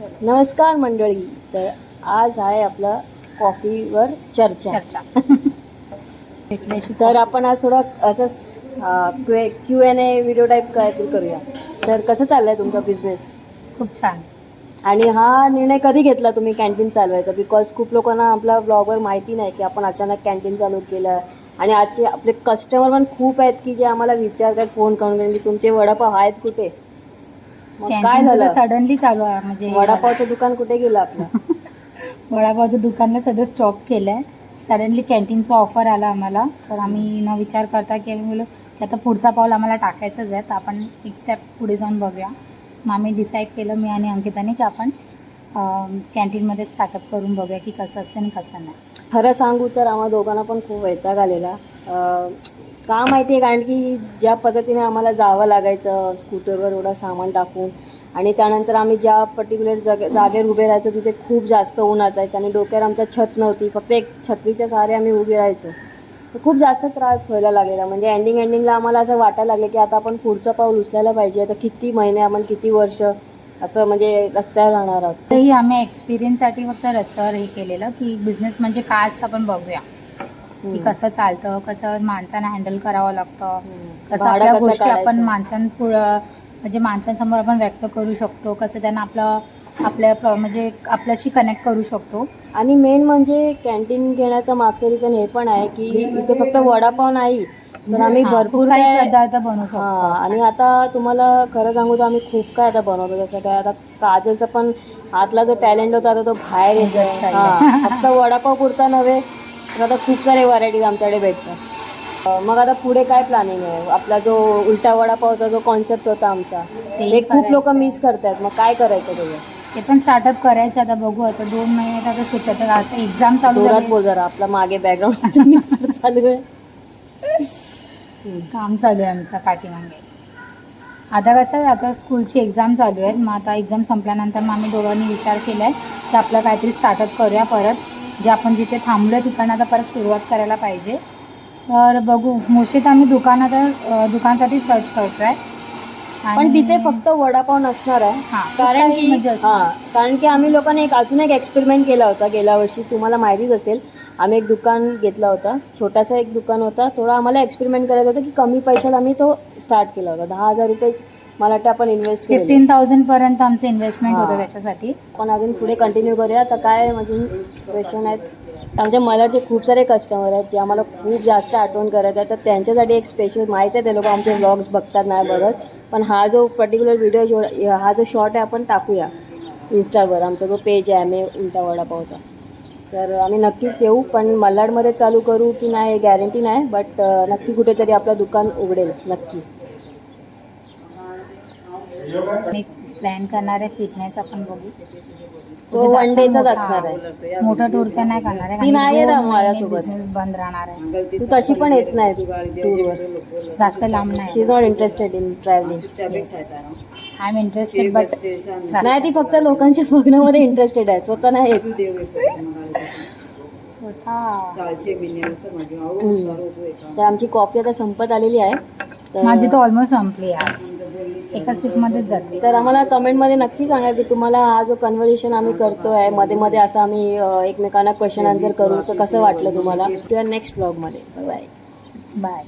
नमस्कार मंडळी. तर आज आहे आपला कॉफीवर चर्चा. तर आपण आज थोडा असंच Q N A video type काहीतरी करूया. तर कसं चाललंय तुमचा बिझनेस खूप छान. आणि हा निर्णय कधी घेतला तुम्ही कॅन्टीन चालवायचा? बिकॉज खूप लोकांना आपल्या ब्लॉगवर माहिती नाही की आपण अचानक कॅन्टीन चालू केलं. आणि आजचे आपले कस्टमर पण खूप आहेत की जे आम्हाला विचारतात फोन करून की तुमचे वडापाव आहेत कुठे? मग काय कॅन्टीन झालं? सडनली चालू आहे म्हणजे वडापावचं दुकान कुठे गेलं आपलं? वडापावचं दुकानला सध्या स्टॉप केलं आहे सडनली कॅन्टीनचा ऑफर आला आम्हाला. तर आम्ही न विचार करता की आम्ही बोललो की आता पुढचा पाऊल आम्हाला टाकायचंच आहे तर आपण एक स्टेप पुढे जाऊन बघूया. मग आम्ही डिसाईड केलं मी आणि अंकिताने की आपण कॅन्टीनमध्ये स्टार्टअप करून बघूया की कसं असतं आणि कसं नाही. खरं सांगू तर आम्हा दोघांना पण खूप वैताग आलेला. का माहिती आहे कारण की ज्या पद्धतीने आम्हाला जावं लागायचं स्कूटरवर एवढं सामान टाकून. आणि त्यानंतर आम्ही ज्या पर्टिक्युलर जग जागेवर उभे राहायचो तिथे खूप जास्त ऊन असायचं आणि डोक्यावर आमच्या छत नव्हती. फक्त एक छत्रीच्या सहारे आम्ही उभे राहायचो. तर खूप जास्त त्रास व्हायला लागलेला. म्हणजे एंडिंग एंडिंगला आम्हाला असं वाटायला लागलं की आता आपण पुढचं पाऊल उचलायला पाहिजे. आता किती महिने आपण किती वर्ष असं म्हणजे रस्त्यावर राहणार आहोत? तरी आम्ही एक्सपिरियन्ससाठी फक्त रस्त्यावर हे केलेलं की बिझनेस म्हणजे काय असतं आपण बघूया. की. कसं चालतं कसं माणसांना हँडल करावं लागतं. कसं आपल्या गोष्टी आपण? माणसांपुढं म्हणजे माणसांसमोर आपण व्यक्त करू शकतो कसं त्यांना आपलं आपल्या म्हणजे आपल्याशी कनेक्ट करू शकतो आणि मेन म्हणजे कॅन्टीन घेण्याचं मागचं रिझन हे पण आहे की इथे फक्त वडापाव नाही तर आम्ही भरपूर काही पदार्थ बनवू शकतो आणि आता तुम्हाला खरं सांगू तर आम्ही खूप काय आता बनवतो जसं काय आता काजलचा पण आतला जो टॅलेंट होता आता तो बाहेर चाललाय. फक्त वडापाव पुरता नव्हे आता खूप सारे व्हरायटीज आमच्याकडे भेटतात. मग आता पुढे काय प्लॅनिंग आहे? आपला जो उलटा वडापावचा जो कॉन्सेप्ट होता आमचा ते खूप लोक. मिस करतात. मग काय करायचं त्याचं? ते पण स्टार्टअप करायचं आता बघू. आता दोन महिन्यात आता सुट्ट्या तर आता एक्झाम चालू बोल जरा. आपला मागे बॅकग्राऊंड चालू आहे. काम चालू आहे आमचं पाठीमागे. आता कसं आहे आता स्कूलची एक्झाम चालू आहे मग आता एक्झाम संपल्यानंतर मग आम्ही दोघांनी विचार केला आहे की आपलं काहीतरी स्टार्टअप करूया परत. जे आपण जिथे थांबलो आहे तिकडनं आता परत सुरुवात करायला पाहिजे. तर बघू मोस्टली तर आम्ही दुकानात दुकानसाठी सर्च करतो आहे पण तिथे फक्त वडापाव नसणार आहे. कारण की म्हणजे हा कारण की आम्ही लोकांनी एक अजून एक एक्सपेरिमेंट केला होता गेल्या वर्षी. तुम्हाला माहितीच असेल आम्ही एक दुकान घेतला होता. छोटासा एक दुकान होता. थोडा आम्हाला एक्सपेरिमेंट करायचं होतं की कमी पैशात आम्ही तो स्टार्ट केला होता. दहा हजार रुपये मला वाटतं आपण इन्व्हेस्ट फिफ्टीन थाउजंड पर्यंत आमचं इन्व्हेस्टमेंट हा. होतं त्याच्यासाठी. आपण अजून पुढे कंटिन्यू करूया. तर काय म्हणजे क्वेश्चन आहेत? आमच्या मलाचे खूप सारे कस्टमर आहेत जे आम्हाला खूप जास्त आठवण करत आहेत. तर त्यांच्यासाठी एक स्पेशल माहीत आहे. ते लोक आमचे ब्लॉग्स बघतात नाही बघत. पण हा जो पर्टिक्युलर व्हिडिओ जो हा जो शॉर्ट आहे आपण टाकूया. इन्स्टावर आमचा जो पेज आहे आम्ही उलटा वडापावचा. तर आम्ही नक्कीच येऊ पण मल्हाडमध्ये चालू करू की नाही गॅरंटी नाही. बट नक्की कुठेतरी आपलं दुकान उघडेल. नक्की. मी प्लॅन करणार आहे फिटनेस आपण बघू. तो म्हणजे one जास्त day चाच मोठा- असणार आहे. मोठा टूर तर नाही करणार आहे ती नाही येत माझ्यासोबत. बिझनेस बंद राहणार आहे. तू तशी पण येत नाही टूरवर जास्त लांब शी नाही is not interested in travelling I am interested but नाही ती फक्त लोकांच्या बघण्यामध्ये इंटरेस्टेड आहे. स्वतः नाही येत. तर आमची कॉफी आता संपत आलेली आहे. तर- माझी तर ऑलमोस्ट संपली आहे. एका सिप मध्येच जाते. तर आम्हाला कमेंटमध्ये नक्की सांगा की तुम्हाला हा जो कन्व्हर्सेशन आम्ही करतो आहे मध्ये मध्ये असं आम्ही अं, एकमेकांना क्वेश्चन आन्सर करू तर कसं वाटलं तुम्हाला? किंवा नेक्स्ट ब्लॉगमध्ये बाय बाय